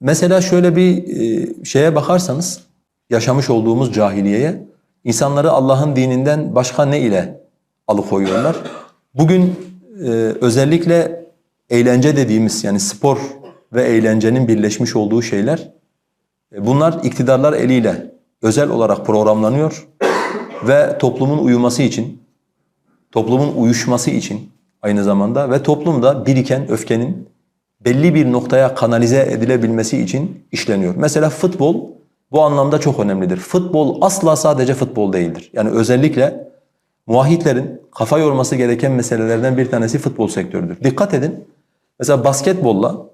Mesela şöyle bir e, şeye bakarsanız, yaşamış olduğumuz cahiliyeye, insanları Allah'ın dininden başka ne ile alıkoyuyorlar? Bugün e, özellikle eğlence dediğimiz yani spor ve eğlencenin birleşmiş olduğu şeyler, e, bunlar iktidarlar eliyle özel olarak programlanıyor ve toplumun uyuması için, toplumun uyuşması için aynı zamanda ve toplumda biriken öfkenin belli bir noktaya kanalize edilebilmesi için işleniyor. Mesela futbol bu anlamda çok önemlidir. Futbol asla sadece futbol değildir. Yani özellikle muahitlerin kafa yorması gereken meselelerden bir tanesi futbol sektörüdür. Dikkat edin. Mesela basketbolla,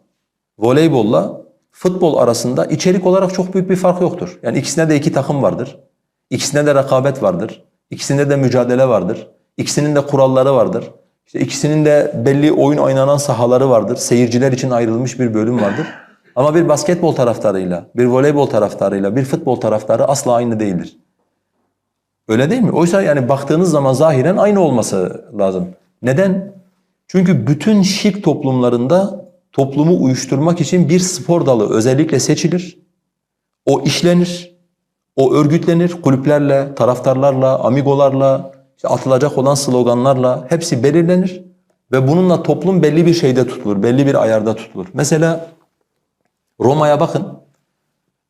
voleybolla futbol arasında içerik olarak çok büyük bir fark yoktur. Yani ikisinde de iki takım vardır. İkisinde de rekabet vardır. İkisinde de mücadele vardır. İkisinin de kuralları vardır. İşte ikisinin de belli oyun oynanan sahaları vardır. Seyirciler için ayrılmış bir bölüm vardır. Ama bir basketbol taraftarıyla, bir voleybol taraftarıyla, bir futbol taraftarı asla aynı değildir. Öyle değil mi? Oysa yani baktığınız zaman zahiren aynı olması lazım. Neden? Çünkü bütün şirk toplumlarında toplumu uyuşturmak için bir spor dalı özellikle seçilir. O işlenir. O örgütlenir kulüplerle, taraftarlarla, amigolarla, işte atılacak olan sloganlarla hepsi belirlenir ve bununla toplum belli bir şeyde tutulur, belli bir ayarda tutulur. Mesela Roma'ya bakın.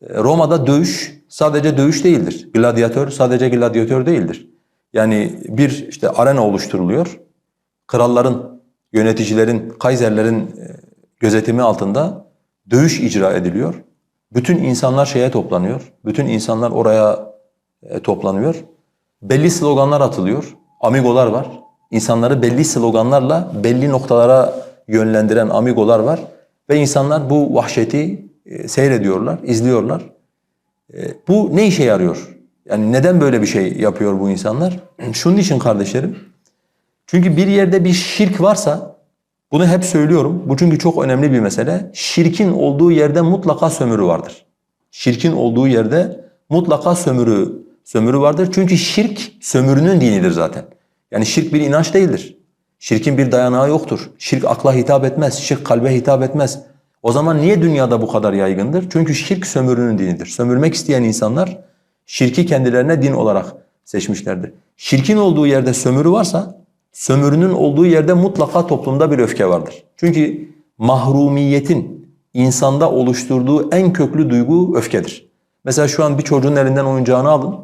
E, Roma'da dövüş sadece dövüş değildir. Gladyatör sadece gladyatör değildir. Yani bir işte arena oluşturuluyor. Kralların, yöneticilerin, kaiserlerin e, gözetimi altında dövüş icra ediliyor. Bütün insanlar şeye toplanıyor. Bütün insanlar oraya e, toplanıyor. Belli sloganlar atılıyor. Amigolar var. İnsanları belli sloganlarla belli noktalara yönlendiren amigolar var. Ve insanlar bu vahşeti e, seyrediyorlar, izliyorlar. E, bu ne işe yarıyor? Yani neden böyle bir şey yapıyor bu insanlar? Şunun için kardeşlerim. Çünkü bir yerde bir şirk varsa, bunu hep söylüyorum. Bu çünkü çok önemli bir mesele. Şirkin olduğu yerde mutlaka sömürü vardır. Şirkin olduğu yerde mutlaka sömürü sömürü vardır. Çünkü şirk sömürünün dinidir zaten. Yani şirk bir inanç değildir. Şirkin bir dayanağı yoktur. Şirk akla hitap etmez, şirk kalbe hitap etmez. O zaman niye dünyada bu kadar yaygındır? Çünkü şirk sömürünün dinidir. Sömürmek isteyen insanlar şirki kendilerine din olarak seçmişlerdir. Şirkin olduğu yerde sömürü varsa, sömürünün olduğu yerde mutlaka toplumda bir öfke vardır. Çünkü mahrumiyetin insanda oluşturduğu en köklü duygu öfkedir. Mesela şu an bir çocuğun elinden oyuncağını alın,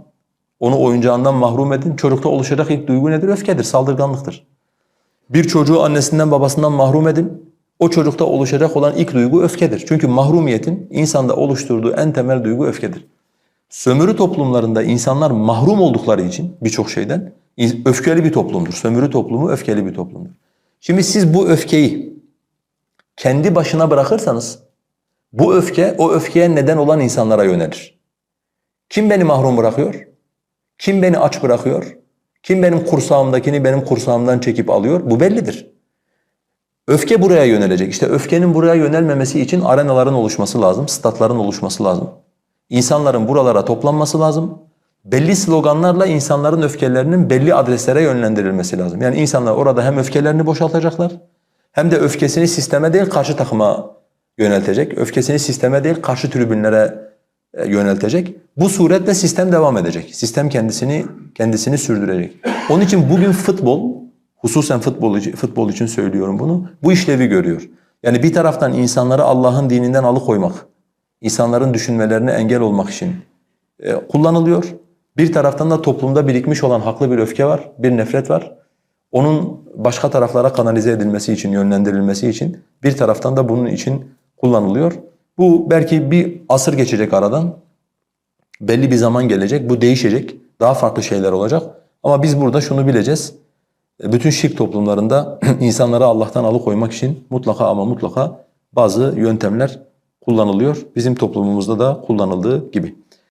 onu oyuncağından mahrum edin. Çocukta oluşacak ilk duygu nedir? Öfkedir, saldırganlıktır. Bir çocuğu annesinden babasından mahrum edin. O çocukta oluşacak olan ilk duygu öfkedir. Çünkü mahrumiyetin insanda oluşturduğu en temel duygu öfkedir. Sömürü toplumlarında insanlar mahrum oldukları için birçok şeyden öfkeli bir toplumdur. Sömürü toplumu öfkeli bir toplumdur. Şimdi siz bu öfkeyi kendi başına bırakırsanız bu öfke o öfkeye neden olan insanlara yönelir. Kim beni mahrum bırakıyor? Kim beni aç bırakıyor? Kim benim kursağımdakini benim kursağımdan çekip alıyor? Bu bellidir. Öfke buraya yönelecek. İşte öfkenin buraya yönelmemesi için arenaların oluşması lazım, statların oluşması lazım. İnsanların buralara toplanması lazım. Belli sloganlarla insanların öfkelerinin belli adreslere yönlendirilmesi lazım. Yani insanlar orada hem öfkelerini boşaltacaklar hem de öfkesini sisteme değil karşı takıma yöneltecek. Öfkesini sisteme değil karşı tribünlere yöneltecek. Bu suretle sistem devam edecek. Sistem kendisini kendisini sürdürecek. Onun için bugün futbol, hususen futbol, futbol için söylüyorum bunu, bu işlevi görüyor. Yani bir taraftan insanları Allah'ın dininden alıkoymak, insanların düşünmelerine engel olmak için e, kullanılıyor. Bir taraftan da toplumda birikmiş olan haklı bir öfke var, bir nefret var. Onun başka taraflara kanalize edilmesi için, yönlendirilmesi için bir taraftan da bunun için kullanılıyor. Bu belki bir asır geçecek aradan. Belli bir zaman gelecek. Bu değişecek. Daha farklı şeyler olacak. Ama biz burada şunu bileceğiz. E, bütün şirk toplumlarında insanları Allah'tan alıkoymak için mutlaka ama mutlaka bazı yöntemler kullanılıyor. Bizim toplumumuzda da kullanıldığı gibi.